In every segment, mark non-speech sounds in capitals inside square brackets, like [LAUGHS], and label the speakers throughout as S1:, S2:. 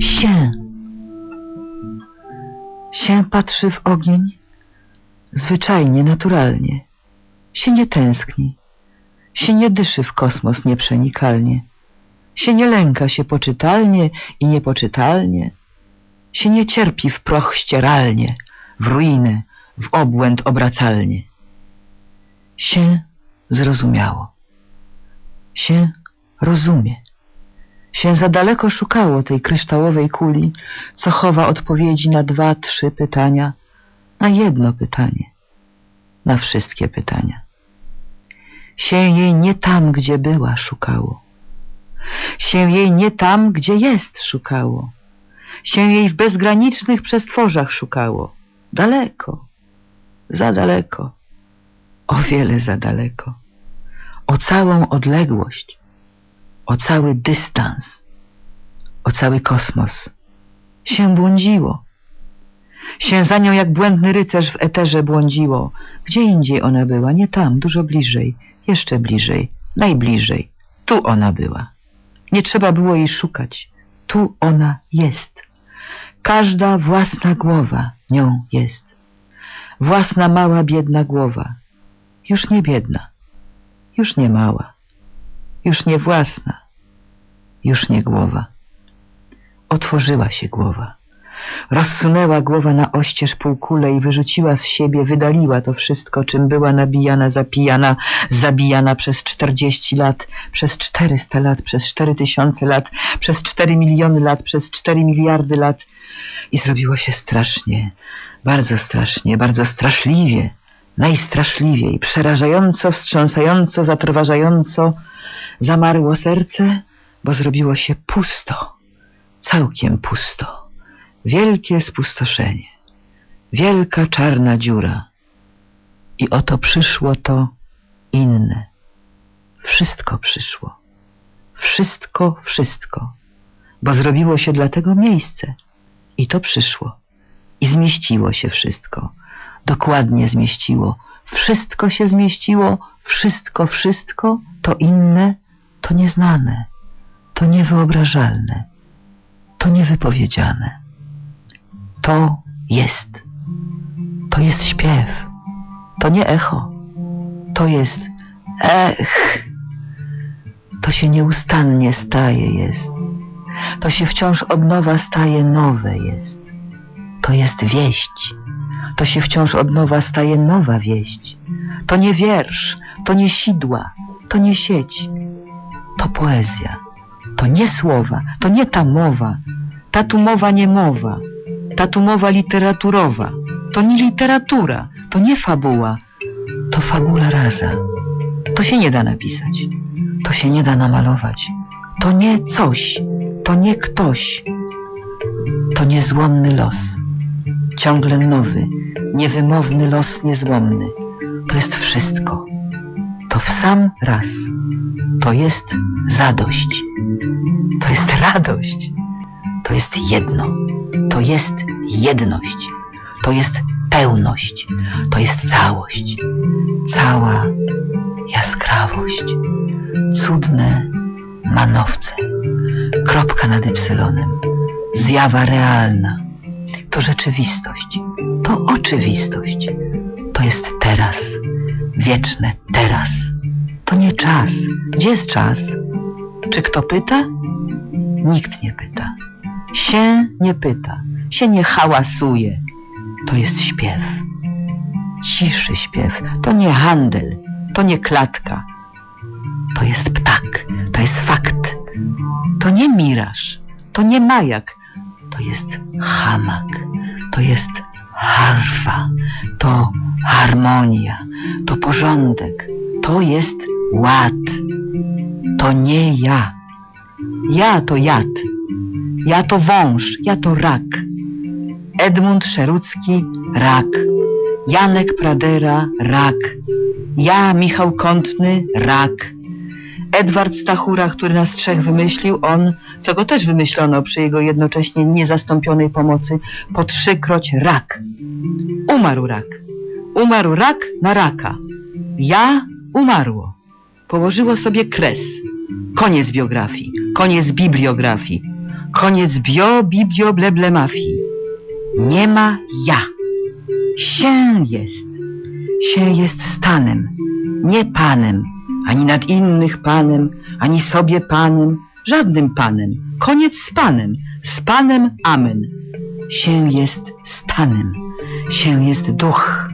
S1: Się. Się patrzy w ogień zwyczajnie, naturalnie. Się nie tęskni. Się nie dyszy w kosmos nieprzenikalnie. Się nie lęka się poczytalnie i niepoczytalnie. Się nie cierpi w proch ścieralnie, w ruinę, w obłęd obracalnie. Się zrozumiało. Się rozumie. Się za daleko szukało tej kryształowej kuli, co chowa odpowiedzi na dwa, trzy pytania, na jedno pytanie, na wszystkie pytania. Się jej nie tam, gdzie była, szukało. Się jej nie tam, gdzie jest, szukało. Się jej w bezgranicznych przestworzach szukało. Daleko, za daleko, o wiele za daleko. O całą odległość, o cały dystans, o cały kosmos. Się błądziło. Się za nią jak błędny rycerz w eterze błądziło. Gdzie indziej ona była, nie tam, dużo bliżej, jeszcze bliżej, najbliżej. Tu ona była. Nie trzeba było jej szukać. Tu ona jest. Każda własna głowa nią jest. Własna mała, biedna głowa. Już nie biedna. Już nie mała. Już nie własna. Już nie głowa. Otworzyła się głowa. Rozsunęła głowa na oścież półkule i wyrzuciła z siebie, wydaliła to wszystko, czym była nabijana, zapijana, zabijana przez czterdzieści lat, przez czterysta lat, przez cztery tysiące lat, przez cztery miliony lat, przez cztery miliardy lat. I zrobiło się strasznie, bardzo strasznie, bardzo straszliwie, najstraszliwiej, przerażająco, wstrząsająco, zatrważająco. Zamarło serce, bo zrobiło się pusto, całkiem pusto. Wielkie spustoszenie, wielka czarna dziura. I oto przyszło to inne. Wszystko przyszło. Wszystko, wszystko. Bo zrobiło się dla tego miejsce. I to przyszło. I zmieściło się wszystko. Dokładnie zmieściło. Wszystko się zmieściło. Wszystko, wszystko. To inne, to nieznane. To niewyobrażalne. To niewypowiedziane. To jest. To jest śpiew. To nie echo. To jest ech. To się nieustannie staje jest. To się wciąż od nowa staje nowe jest. To jest wieść. To się wciąż od nowa staje nowa wieść. To nie wiersz, to nie sidła, to nie sieć. To poezja. To nie słowa, to nie ta mowa. Ta tu mowa nie mowa. Ta tu mowa literaturowa. To nie literatura, to nie fabuła. To fabula rasa. To się nie da napisać. To się nie da namalować. To nie coś, to nie ktoś. To niezłomny los. Ciągle nowy, niewymowny los niezłomny. To jest wszystko. W sam raz. To jest zadość. To jest radość. To jest jedno. To jest jedność. To jest pełność. To jest całość. Cała jaskrawość. Cudne manowce. Kropka nad ypsylonem. Zjawa realna. To rzeczywistość. To oczywistość. To jest teraz. Wieczne teraz. To nie czas. Gdzie jest czas? Czy kto pyta? Nikt nie pyta. Się nie pyta. Się nie hałasuje. To jest śpiew. Ciszy śpiew. To nie handel. To nie klatka. To jest ptak. To jest fakt. To nie miraż. To nie majak. To jest hamak. To jest harfa. To harmonia. To porządek. To jest ład. To nie ja. Ja to jad. Ja to wąż. Ja to rak. Edmund Szerucki, rak. Janek Pradera, rak. Ja, Michał Kątny, rak. Edward Stachura, który nas trzech wymyślił, on, co go też wymyślono przy jego jednocześnie niezastąpionej pomocy, po trzykroć rak. Umarł rak. Umarł rak na raka. Ja umarło. Położyło sobie kres. Koniec biografii. Koniec bibliografii. Koniec bio, bibio, bleble mafii. Nie ma ja. Się jest. Się jest stanem, nie panem, ani nad innych panem, ani sobie panem, żadnym panem. Koniec z panem, z panem amen. Się jest stanem, się jest duch.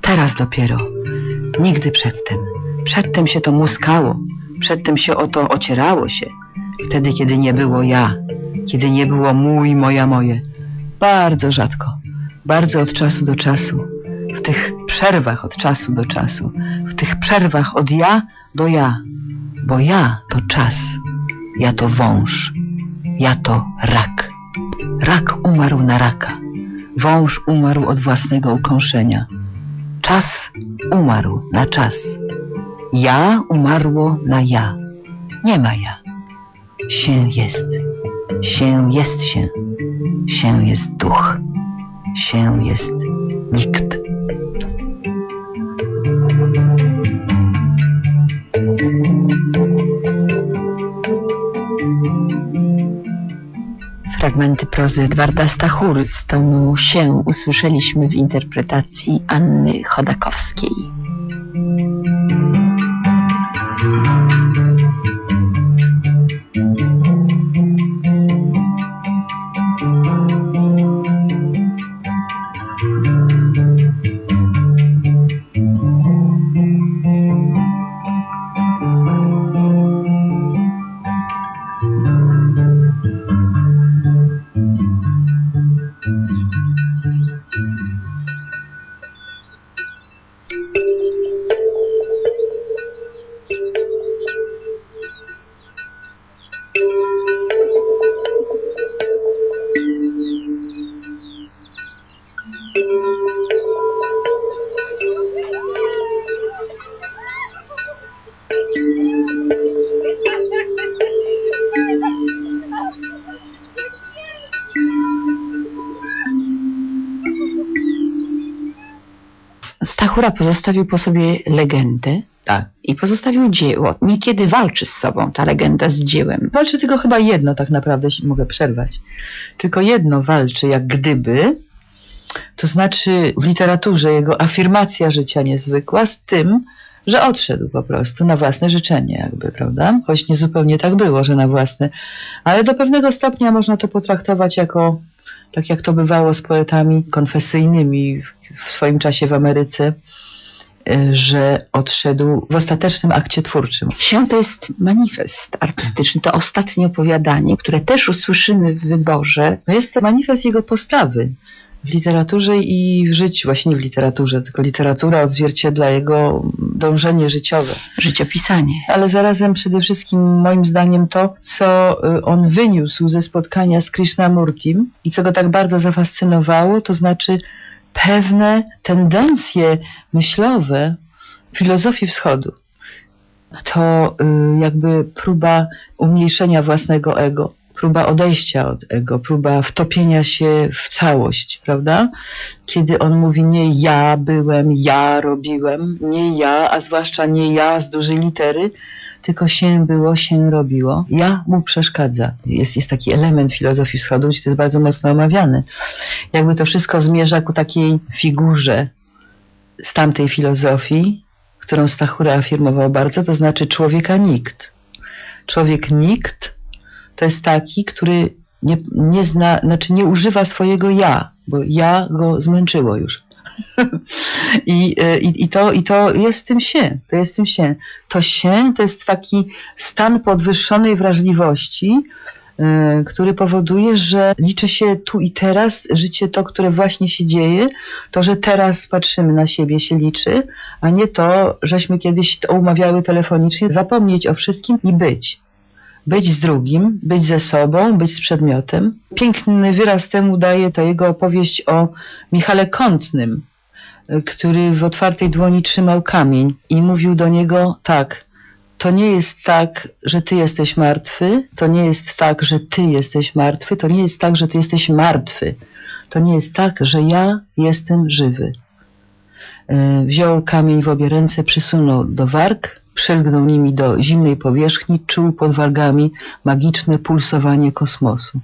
S1: Teraz dopiero, nigdy przedtem. Przedtem się to muskało, przedtem się o to ocierało się. Wtedy, kiedy nie było ja, kiedy nie było mój, moja, moje. Bardzo rzadko, bardzo od czasu do czasu, w tych przerwach od czasu do czasu, w tych przerwach od ja do ja, bo ja to czas, ja to wąż, ja to rak. Rak umarł na raka, wąż umarł od własnego ukąszenia. Czas umarł na czas. Ja umarło na ja. Nie ma ja. Się jest. Się jest się. Się jest duch. Się jest nikt.
S2: Fragmenty prozy Edwarda Stachury z tomu się usłyszeliśmy w interpretacji Anny Chodakowskiej. thank you. Stachura pozostawił po sobie legendę
S1: Tak.
S2: i pozostawił dzieło. Niekiedy walczy z sobą ta legenda z dziełem.
S1: Walczy tylko chyba jedno, tak naprawdę, jeśli mogę przerwać. Tylko jedno walczy, jak gdyby, to znaczy w literaturze jego afirmacja życia niezwykła z tym, że odszedł po prostu na własne życzenie, jakby, prawda? Choć nie zupełnie tak było, że na własne, ale do pewnego stopnia można to potraktować jako, tak jak to bywało z poetami konfesyjnymi w, swoim czasie w Ameryce, y, że odszedł w ostatecznym akcie twórczym.
S2: Się to jest manifest artystyczny, to ostatnie opowiadanie, które też usłyszymy w wyborze.
S1: No jest to manifest jego postawy w literaturze i w życiu, właśnie nie w literaturze, tylko literatura odzwierciedla jego dążenie życiowe.
S2: Życiopisanie.
S1: Ale zarazem przede wszystkim moim zdaniem to, co y, on wyniósł ze spotkania z Krishnamurtim i co go tak bardzo zafascynowało, to znaczy pewne tendencje myślowe filozofii wschodu. To y, jakby próba umniejszenia własnego ego, próba odejścia od ego, próba wtopienia się w całość, prawda? Kiedy on mówi nie ja byłem, ja robiłem, nie ja, a zwłaszcza nie ja z dużej litery, tylko się było, się robiło. Ja mu przeszkadza. Jest, jest taki element filozofii wschodu, gdzie to jest bardzo mocno omawiany. Jakby to wszystko zmierza ku takiej figurze z tamtej filozofii, którą Stachura afirmował bardzo, to znaczy człowieka nikt. Człowiek nikt to jest taki, który nie, nie zna, znaczy nie używa swojego ja, bo ja go zmęczyło już. [LAUGHS] I, e, i, i, to, I to jest w tym się, to jest w tym się. To się to jest taki stan podwyższonej wrażliwości, e, który powoduje, że liczy się tu i teraz, życie to, które właśnie się dzieje, to, że teraz patrzymy na siebie się liczy, a nie to, żeśmy kiedyś to umawiały telefonicznie, zapomnieć o wszystkim i być być z drugim, być ze sobą, być z przedmiotem. Piękny wyraz temu daje to jego opowieść o Michale Kątnym, który w otwartej dłoni trzymał kamień i mówił do niego tak, to nie jest tak, że ty jesteś martwy, to nie jest tak, że ty jesteś martwy, to nie jest tak, że ty jesteś martwy, to nie jest tak, że ja jestem żywy. Wziął kamień w obie ręce, przysunął do warg Przelgnął nimi do zimnej powierzchni, czuł pod wargami magiczne pulsowanie kosmosu.